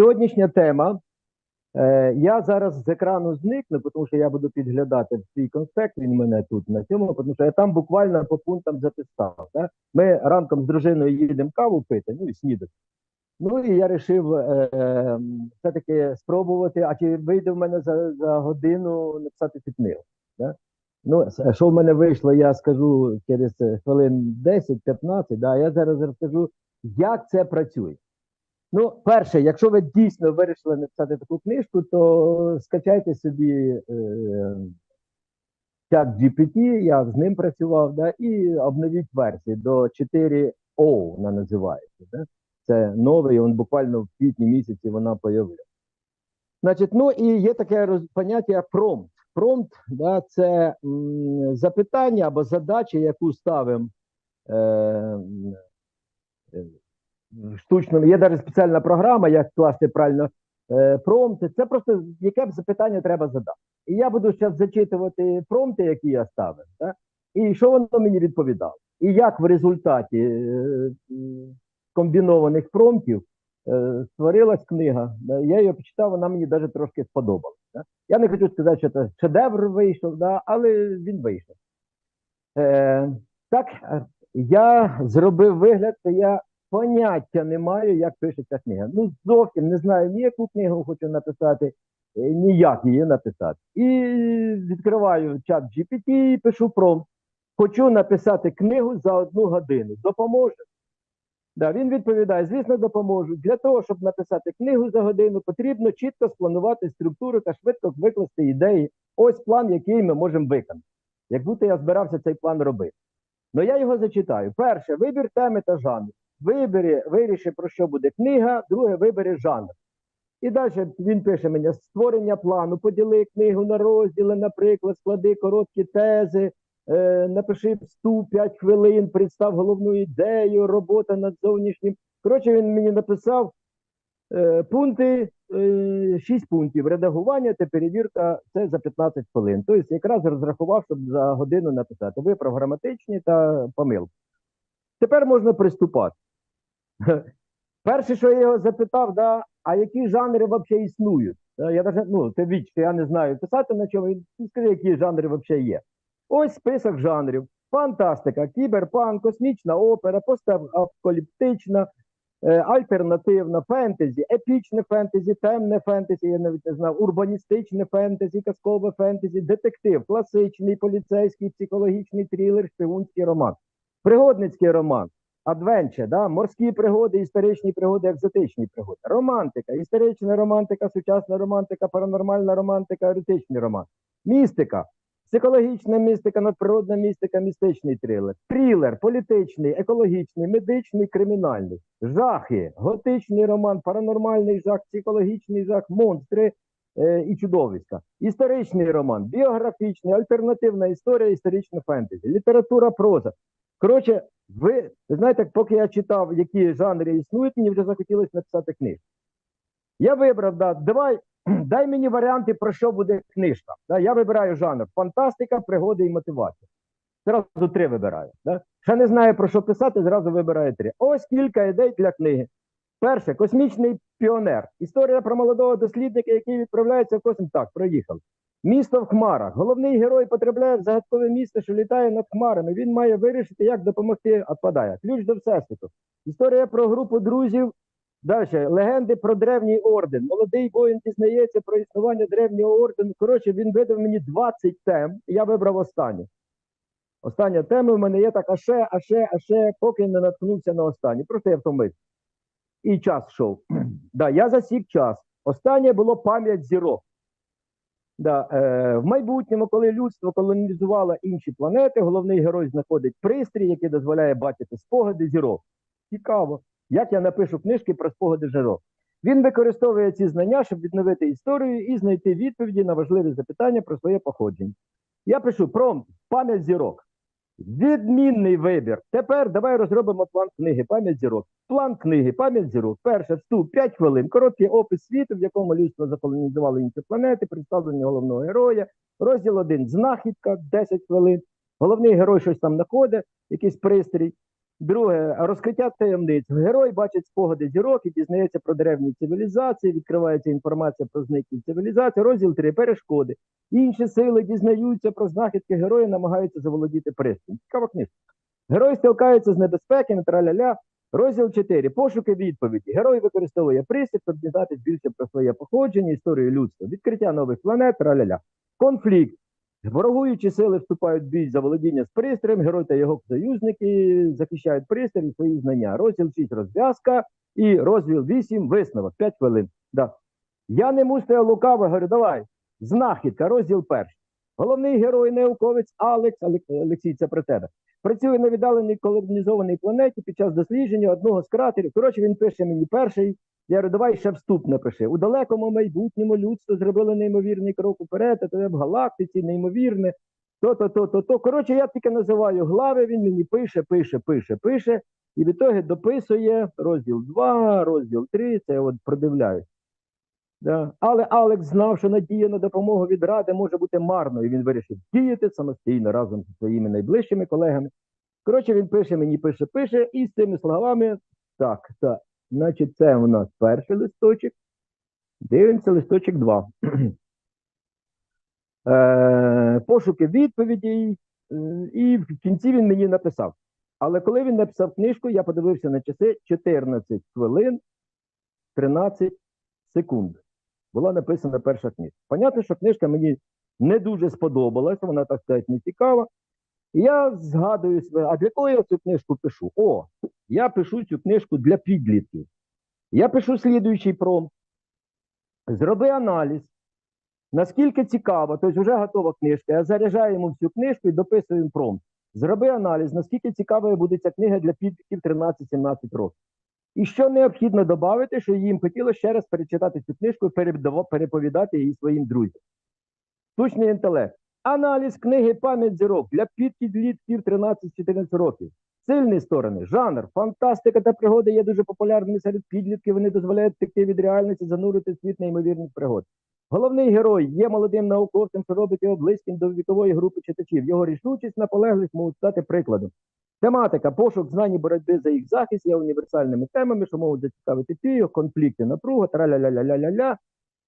сьогоднішня тема. Е, я зараз з екрану зникну, тому що я буду підглядати свій конспект. Він мене тут на цьому, тому що я там буквально по пунктам записав. Да? Ми ранком з дружиною їдемо каву пити, ну і снідати. Ну і я вирішив е, е, все-таки спробувати, а чи вийде в мене за, за годину написати цю книгу. Да? Ну, що в мене вийшло, я скажу через хвилин 10-15, да, я зараз розкажу, як це працює. Ну, перше, якщо ви дійсно вирішили написати таку книжку, то скачайте собі е, чат GPT, я з ним працював, да, і обновіть версію до 4O, вона називається. Да? Це новий, він буквально в квітні місяці вона появилася. Значить, ну і є таке роз, поняття промпт. Промпт да, це м, запитання або задача, яку ставимо е, е, штучному. Є навіть спеціальна програма, як класти правильно е, промпти. Це просто яке б запитання треба задати. І я буду зараз зачитувати промпти, які я ставив, да? і що воно мені відповідало. І як в результаті е, комбінованих промптів е, створилась книга. Я її почитав, вона мені навіть трошки сподобалась. Да? Я не хочу сказати, що це шедевр вийшов, да? але він вийшов. Е, так, е, я зробив вигляд, що я поняття не маю, як пишеться книга. Ну, зовсім не знаю ні яку книгу хочу написати, е, ніяк її написати. І відкриваю чат GPT і пишу промпт. Хочу написати книгу за одну годину. Допоможе? Да, він відповідає: звісно, допоможу. Для того, щоб написати книгу за годину, потрібно чітко спланувати структуру та швидко викласти ідеї. Ось план, який ми можемо виконати. Як будто я збирався цей план робити. Ну я його зачитаю. Перше, вибір теми та жанру. Вибери, виріши, про що буде книга, друге, вибери жанр. І далі він пише мені створення плану, поділи книгу на розділи, наприклад, склади короткі тези, е, напиши вступ 5 хвилин, представ головну ідею, робота над зовнішнім. Коротше, він мені написав е, пункти, е, 6 пунктів. Редагування та перевірка це за 15 хвилин. Тобто, якраз розрахував, щоб за годину написати. Виправ граматичні та помилки. Тепер можна приступати. Перше, що я його запитав, да, а які жанри взагалі існують? Я даже, ну, це віч, я не знаю писати на чому. Скажи, які жанри взагалі є. Ось список жанрів: фантастика, кіберпанк, космічна опера, постапокаліптична, е, альтернативна, фентезі, епічне фентезі, темне фентезі, я навіть не знав, урбаністичне фентезі, казкове фентезі, детектив, класичний, поліцейський, психологічний трилер, шпигунський роман, пригодницький роман. Адвенче, да? морські пригоди, історичні пригоди, екзотичні пригоди, романтика, історична романтика, сучасна романтика, паранормальна романтика, еротичний роман, містика, психологічна містика, надприродна містика, містичний трилер, трилер, політичний, екологічний, медичний, кримінальний, жахи, готичний роман, паранормальний жах, психологічний жах, монстри е, і чудовиська, історичний роман, біографічний, альтернативна історія, історична фентезі, література, проза. Коротше, ви, ви знаєте, поки я читав, які жанри існують, мені вже захотілося написати книжку. Я вибрав, да, давай, дай мені варіанти, про що буде книжка. Да, я вибираю жанр фантастика, пригоди і мотивація. Зразу три вибираю. Да? Ще не знаю, про що писати, зразу вибираю три. Ось кілька ідей для книги. Перше, космічний піонер. Історія про молодого дослідника, який відправляється в космос. Так, проїхав. Місто в хмарах. Головний герой потрапляє в загадкове місто, що літає над хмарами. Він має вирішити, як допомогти. Отпадає. Ключ до всесвіту. Історія про групу друзів. Далі легенди про древній орден. Молодий воїн дізнається про існування древнього ордену. Коротше, він видав мені 20 тем. і Я вибрав останню. Остання тема в мене є так, а ще, а ще, а ще, поки не наткнувся на останню. Просто я втомився. І час йшов. да, я засік час. Останнє було пам'ять зірок. Да, е, в майбутньому, коли людство колонізувало інші планети, головний герой знаходить пристрій, який дозволяє бачити спогади зірок. Цікаво, як я напишу книжки про спогади зірок. Він використовує ці знання, щоб відновити історію і знайти відповіді на важливі запитання про своє походження. Я пишу промпт пам'ять зірок. Відмінний вибір. Тепер давай розробимо план книги Пам'ять зірок. План книги Пам'ять зірок. Перше вступ 5 хвилин. Короткий опис світу, в якому людство заколонізувало інші планети, представлення головного героя. Розділ 1. Знахідка 10 хвилин. Головний герой щось там знаходить, якийсь пристрій. Друге розкриття таємниць. Герой бачить спогади зірок і дізнається про древні цивілізації, відкривається інформація про зниклі цивілізації. Розділ 3. Перешкоди. Інші сили дізнаються про знахідки героя, намагаються заволодіти пристань. Цікава книжка. Герой стикається з небезпеками, траля-ля. Розділ 4. Пошуки відповіді. Герой використовує приступ, щоб дізнатися більше про своє походження, історію людства, відкриття нових планет, траля-ля. Конфлікт. Ворогуючі сили вступають в бій за володіння з пристроєм, герой та його союзники захищають пристрій і свої знання. Розділ 6 розв'язка і розділ 8 висновок. 5 хвилин. Да. Я не мусив лукаво, говорю, давай. Знахідка, розділ перший. Головний герой науковець Алекс, Алек- Олексій, це про тебе. Працює на віддаленій колонізованій планеті під час дослідження одного з кратерів. Коротше, він пише мені перший. Я говорю, давай ще вступ напиши. У далекому майбутньому людство зробило неймовірний крок уперед, а то в галактиці, неймовірне. То, то, то. Коротше, я тільки називаю глави, він мені пише, пише, пише, пише. І в ітогі дописує розділ 2, розділ 3, це я от продивляюсь. Да. Але Алекс знав, що надія на допомогу від ради може бути марною. Він вирішив діяти самостійно разом зі своїми найближчими колегами. Коротше, він пише мені, пише, пише, і з цими словами так, так. Значить, це у нас перший листочок. Дивимося листочок 2. Е, пошуки відповідей, е, і в кінці він мені написав. Але коли він написав книжку, я подивився на часи 14 хвилин 13 секунд. Була написана перша книжка. Понятно, що книжка мені не дуже сподобалася, вона, так сказати, не цікава. І я згадую себе, а для кого я цю книжку пишу? О, я пишу цю книжку для підлітків. Я пишу слідуючий промпт. Зроби аналіз, наскільки цікаво, тобто вже готова книжка. Я заряджаю йому всю книжку і дописую промпт. Зроби аналіз, наскільки цікавою буде ця книга для підлітків 13-17 років. І що необхідно додати, що їм хотілося ще раз перечитати цю книжку і переповідати її своїм друзям. Штучний інтелект. Аналіз книги Пам'ять зірок для підлітків 13-14 років. Сильні сторони, жанр, фантастика та пригоди є дуже популярними серед підлітків. Вони дозволяють втекти від реальності, занурити світ неймовірних пригод. Головний герой є молодим науковцем, що робить його близьким до вікової групи читачів. Його рішучість, наполеглість можуть стати прикладом. Тематика, пошук знань і боротьби за їх захист є універсальними темами, що можуть зацікавити пію, конфлікти, напруга, траля-ля-ля-ля-ля-ля.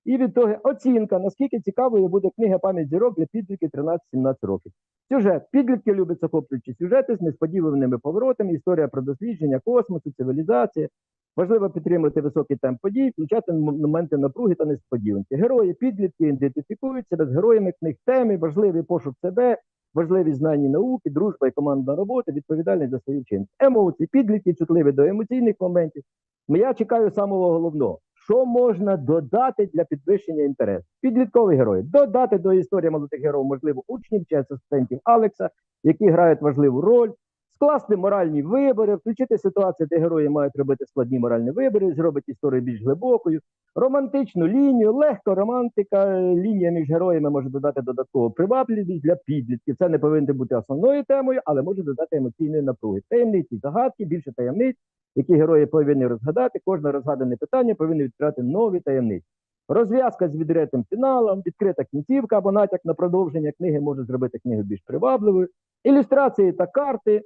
І від того оцінка, наскільки цікавою буде книга пам'ять зірок для підлітків 13-17 років. Сюжет. Підлітки люблять захоплюючі сюжети з несподіваними поворотами, історія про дослідження космосу, цивілізації. Важливо підтримувати високий темп подій, включати моменти напруги та несподіванки. Герої підлітки ідентифікують себе з героями книг теми, важливий пошук себе, важливі знання науки, дружба і командна робота, відповідальність за свої вчинки. Емоції, підлітки чутливі до емоційних моментів. Я чекаю самого головного. Що можна додати для підвищення інтересу? Підліткові герої. Додати до історії молодих героїв, можливо, учнів чи асистентів Алекса, які грають важливу роль, скласти моральні вибори, включити ситуацію, де герої мають робити складні моральні вибори, зробити історію більш глибокою, романтичну лінію, легко романтика, е, лінія між героями може додати додаткову привабливість для підлітків. Це не повинно бути основною темою, але може додати емоційної напруги. Таємниці, загадки, більше таємниць, які герої повинні розгадати. Кожне розгадане питання повинно відкривати нові таємниці. Розв'язка з відкритим фіналом, відкрита кінцівка або натяк на продовження книги може зробити книгу більш привабливою. Ілюстрації та карти.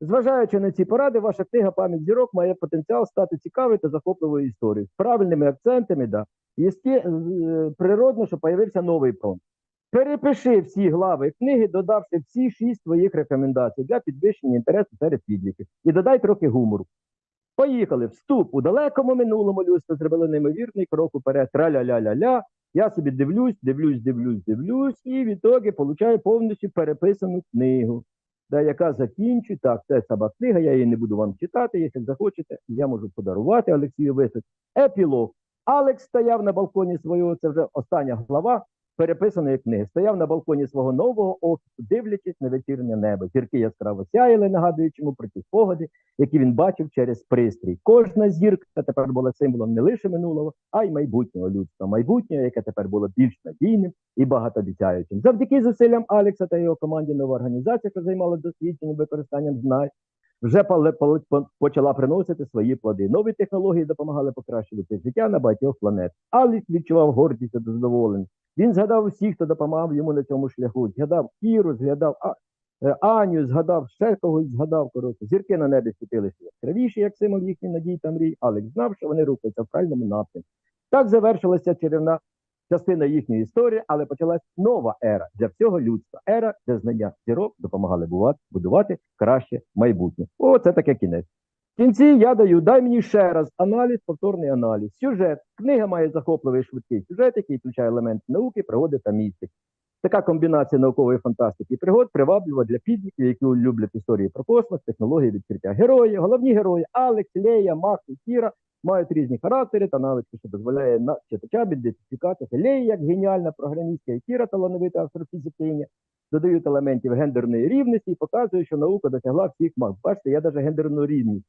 Зважаючи на ці поради, ваша книга Пам'ять зірок має потенціал стати цікавою та захопливою історією. З правильними акцентами, да. Єсті, е, природно, що появився новий промпт. Перепиши всі глави книги, додавши всі шість своїх рекомендацій для підвищення інтересу серед підлітків. І додай трохи гумору. Поїхали. Вступ у далекому минулому людство зробили неймовірний крок уперед. Траля-ля-ля-ля. Я собі дивлюсь, дивлюсь, дивлюсь, дивлюсь, і в ітогі получаю повністю переписану книгу, да, яка закінчує. Так, це сама книга, я її не буду вам читати. Якщо захочете, я можу подарувати Олексію Висоць. Епілог. Алекс стояв на балконі свого, це вже остання глава переписаної книги. Стояв на балконі свого нового офісу, дивлячись на вечірнє небо. Зірки яскраво сяяли, нагадуючи йому про ті спогади, які він бачив через пристрій. Кожна зірка тепер була символом не лише минулого, а й майбутнього людства. Майбутнього, яке тепер було більш надійним і багатообіцяючим. Завдяки зусиллям Алекса та його команді нова організація, що займалася дослідженням використанням знань, вже почала приносити свої плоди. Нові технології допомагали покращувати життя на багатьох планет. Алекс відчував гордість та задоволення. Він згадав усіх, хто допомагав йому на цьому шляху. Згадав Кіру, згадав а, е, Аню згадав, ще когось згадав, коротше. Зірки на небі світилися яскравіші, як символ їхніх надій та мрій. Алекс знав, що вони рухаються в правильному напрямку. Так завершилася чарівна частина їхньої історії, але почалась нова ера для всього людства. Ера, де знання зірок допомагали будувати краще майбутнє. О, це таке кінець. В кінці я даю, дай мені ще раз аналіз, повторний аналіз. Сюжет. Книга має захопливий швидкий сюжет, який включає елементи науки, пригоди та містики. Така комбінація наукової фантастики і пригод приваблива для підлітків, які люблять історії про космос, технології відкриття. Герої, головні герої Алекс, Лея, Макс і Кіра мають різні характери та навички, що дозволяє на читачам ідентифікувати Лея як геніальна програмістка і Кіра талановита астрофізикиня, додають елементів гендерної рівності і показують, що наука досягла всіх Макс. Бачите, я навіть гендерну рівність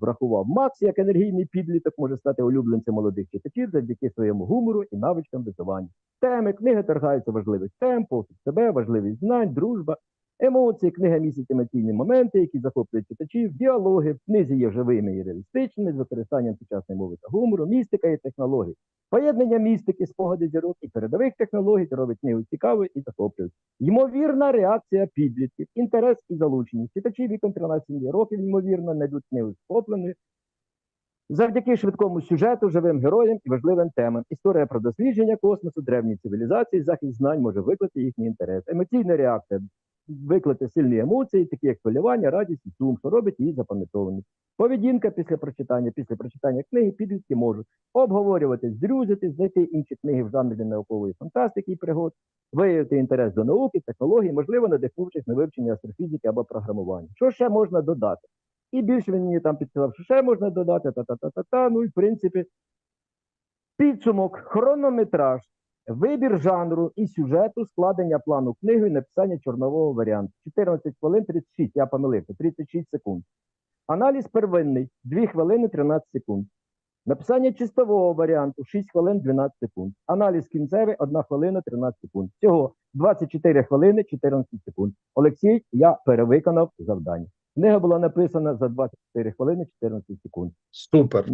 врахував. Макс, як енергійний підліток, може стати улюбленцем молодих читачів завдяки своєму гумору і навичкам висування. Теми книги торгаються важливих тем, пошук себе, важливість знань, дружба, емоції. Книга містить емоційні моменти, які захоплюють читачів, діалоги. В книзі є живими і реалістичними, з використанням сучасної мови та гумору, містика і технологій. Поєднання містики, спогади зірок і передових технологій робить книгу цікавою і захоплюючою. Ймовірна реакція підлітків, інтерес і залученість. Читачі віком 13 років, ймовірно, знайдуть книгу схопленою. Завдяки швидкому сюжету, живим героям і важливим темам. Історія про дослідження космосу, древні цивілізації, захист знань може викликати їхній інтерес. Емоційна реакція викликати сильні емоції, такі як хвилювання, радість і сум, що робить її запам'ятованою. Поведінка після прочитання, після прочитання книги підлітки можуть обговорювати, здрузити, знайти інші книги в жанрі наукової фантастики і пригод, виявити інтерес до науки, технологій, можливо, надихнувшись на вивчення астрофізики або програмування. Що ще можна додати? І більше він мені там підказав, що ще можна додати, та-та-та-та-та. Ну і в принципі, підсумок, хронометраж, вибір жанру і сюжету, складення плану книги і написання чорнового варіанту. 14 хвилин 36, я помилився, 36 секунд. Аналіз первинний 2 хвилини 13 секунд. Написання чистового варіанту 6 хвилин 12 секунд. Аналіз кінцевий 1 хвилина 13 секунд. Всього 24 хвилини 14 секунд. Олексій, я перевиконав завдання. Книга була написана за 24 хвилини 14 секунд. Супер.